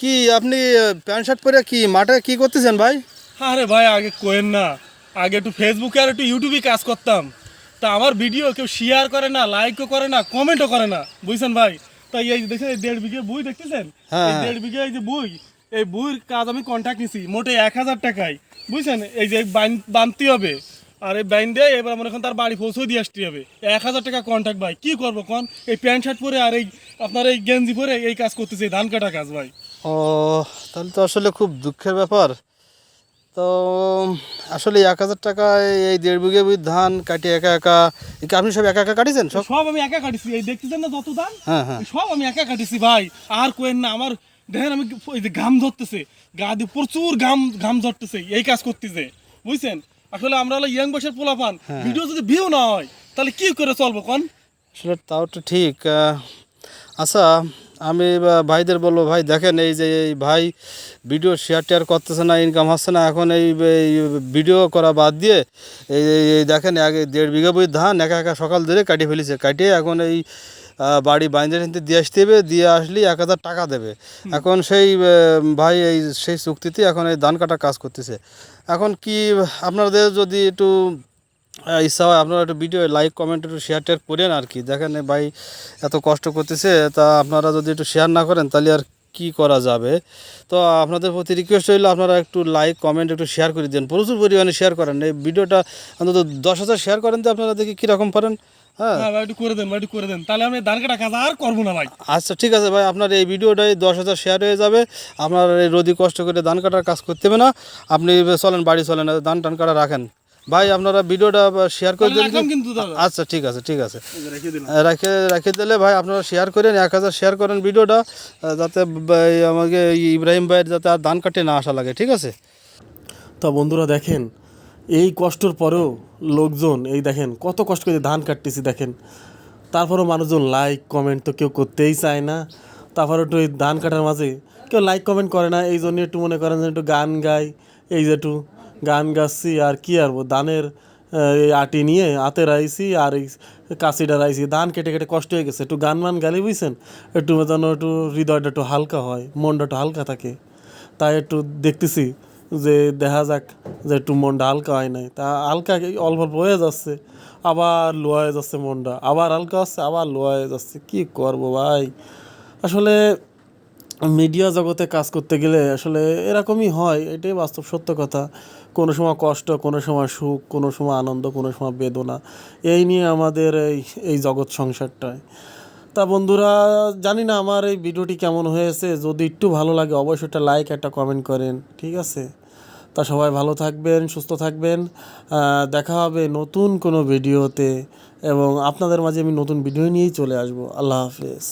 কি আপনি pant shirt পরে কি মাঠে কি করতেছেন ভাই? আরে ভাই আগে কোয়েন না। আগে একটু ফেসবুকে আর একটু ইউটিউবে কাজ করতাম। তা আমার ভিডিও কেউ শেয়ার করে না লাইকও করে না কমেন্টও করে না। বুঝছেন ভাই? তাই এই যে দেখছেন এই দেড় বিঘে বই দেখতেছেন? হ্যাঁ, এই হ্যাঁ। দেড় বিঘে এই যে বই এই বইয়ের কাজ আমি কন্ট্রাক্ট নিছি মোটে এক হাজার টাকায়। বুঝছেন? এই যে বানতে হবে। আর এই বাইন দিয়ে এবার মনে করেন তার বাড়ি পৌঁছে দিয়ে আসতে হবে। এক হাজার টাকা কন্ট্যাক্ট ভাই কি করব কোন? এই প্যান্ট শার্ট পরে আর এই আপনার এই গেঞ্জি পরে এই কাজ করতেছে ধান কাটা কাজ ভাই। ও তাহলে তো আসলে খুব দুঃখের ব্যাপার। তো আসলে এক হাজার টাকায় এই দেড় বিঘে ধান কাটি একা একা আপনি সব একা একা কাটিছেন? সব সব আমি একা কাটিছি। এই দেখতেছেন না যত ধান? হ্যাঁ হ্যাঁ। সব আমি একা কাটিছি ভাই। আর কোয়েন না আমার দেখেন আমি ওই যে ঘাম ধরতেছে। গা দিয়ে প্রচুর ঘাম ঘাম ধরতেছে এই কাজ করতেছে। বুঝছেন? আসলে আমরা হলো ইয়াং বয়সের পোলাপান। ভিডিও যদি ভিউ না হয় তাহলে কি করে চলবো কোন? আসলে তাও তো ঠিক আচ্ছা আমি ভাইদের বলব ভাই দেখেন এই যে এই ভাই ভিডিও শেয়ার টেয়ার করতেছে না ইনকাম হচ্ছে না এখন এই ভিডিও করা বাদ দিয়ে এই এই- দেখেন এক দেড় বিঘা বই ধান একা একা সকাল ধরে কাটিয়ে ফেলেছে কাটিয়ে এখন এই বাড়ি বাইন্দে টাইন্দে দিয়ে আসতে হবে দিয়ে আসলে এক হাজার টাকা দেবে। এখন সেই ভাই এই সেই চুক্তিতে এখন এই ধান কাটা কাজ করতেছে। এখন কি আপনাদের যদি একটু ইচ্ছা হয় আপনারা একটু ভিডিও লাইক কমেন্ট একটু শেয়ার টেয়ার করেন আর কি। দেখেন ভাই এত কষ্ট করতেছে তা আপনারা যদি একটু শেয়ার না করেন তাহলে আর কি করা যাবে? তো আপনাদের প্রতি রিকোয়েস্ট হইল আপনারা একটু লাইক কমেন্ট একটু শেয়ার করে দেন। প্রচুর পরিমাণে শেয়ার করেন। এই ভিডিওটা অন্তত দশ হাজার শেয়ার করেন তো আপনারা দেখি কীরকম পারেন। হ্যাঁ? হ্যাঁ ভাই একটু করে দেন ভাই একটু করে দেন। তাহলে আমি ধান কাটা কাজ আর করব না ভাই। আচ্ছা ঠিক আছে ভাই আপনার এই ভিডিওটাই দশ হাজার শেয়ার হয়ে যাবে। আপনার এই রোদি কষ্ট করে ধান কাটার কাজ করতে হবে না। আপনি চলেন বাড়ি চলেন ধান টান কাটা রাখেন। ভাই আপনারা ভিডিওটা শেয়ার করে দেন আচ্ছা ঠিক আছে ঠিক আছে। রেখে রেখে দিলে ভাই আপনারা শেয়ার করেন এক হাজার শেয়ার করেন ভিডিওটা যাতে আমাকে ইব্রাহিম ভাইয়ের যাতে আর ধান কাটে না আসা লাগে ঠিক আছে? তা বন্ধুরা দেখেন এই কষ্টর পরেও লোকজন এই দেখেন কত কষ্ট করে ধান কাটতেছি দেখেন। তারপরেও মানুষজন লাইক কমেন্ট তো কেউ করতেই চায় না। তারপরে একটু এই ধান কাটার মাঝে কেউ লাইক কমেন্ট করে না। এই জন্য একটু মনে করেন যে একটু গান গাই এই যে একটু গান গাচ্ছি আর কি আর ধানের এই আটি নিয়ে হাতে রাইছি আর এই কাশিটা রাইছি। ধান কেটে কেটে কষ্ট হয়ে গেছে। একটু গান মান গালি বুঝছেন? একটু যেন একটু হৃদয়টা একটু হালকা হয়, মনটা একটু হালকা থাকে। তাই একটু দেখতেছি যে দেখা যাক যে একটু মনটা হালকা হয় নাই। তা হালকা অল্প অল্প হয়ে যাচ্ছে, আবার লোয়া হয়ে যাচ্ছে মনটা। আবার হালকা হচ্ছে, আবার লোয়া হয়ে যাচ্ছে। কি করব ভাই? আসলে মিডিয়া জগতে কাজ করতে গেলে আসলে এরকমই হয়, এটাই বাস্তব সত্য কথা। কোনো সময় কষ্ট, কোনো সময় সুখ, কোনো সময় আনন্দ, কোনো সময় বেদনা, এই নিয়ে আমাদের এই এই জগৎ সংসারটায়। তা বন্ধুরা, জানি না আমার এই ভিডিওটি কেমন হয়েছে, যদি একটু ভালো লাগে অবশ্যই একটা লাইক একটা কমেন্ট করেন, ঠিক আছে? তা সবাই ভালো থাকবেন, সুস্থ থাকবেন দেখা হবে নতুন কোনো ভিডিওতে, এবং আপনাদের মাঝে আমি নতুন ভিডিও নিয়েই চলে আসব। আল্লাহ হাফেজ।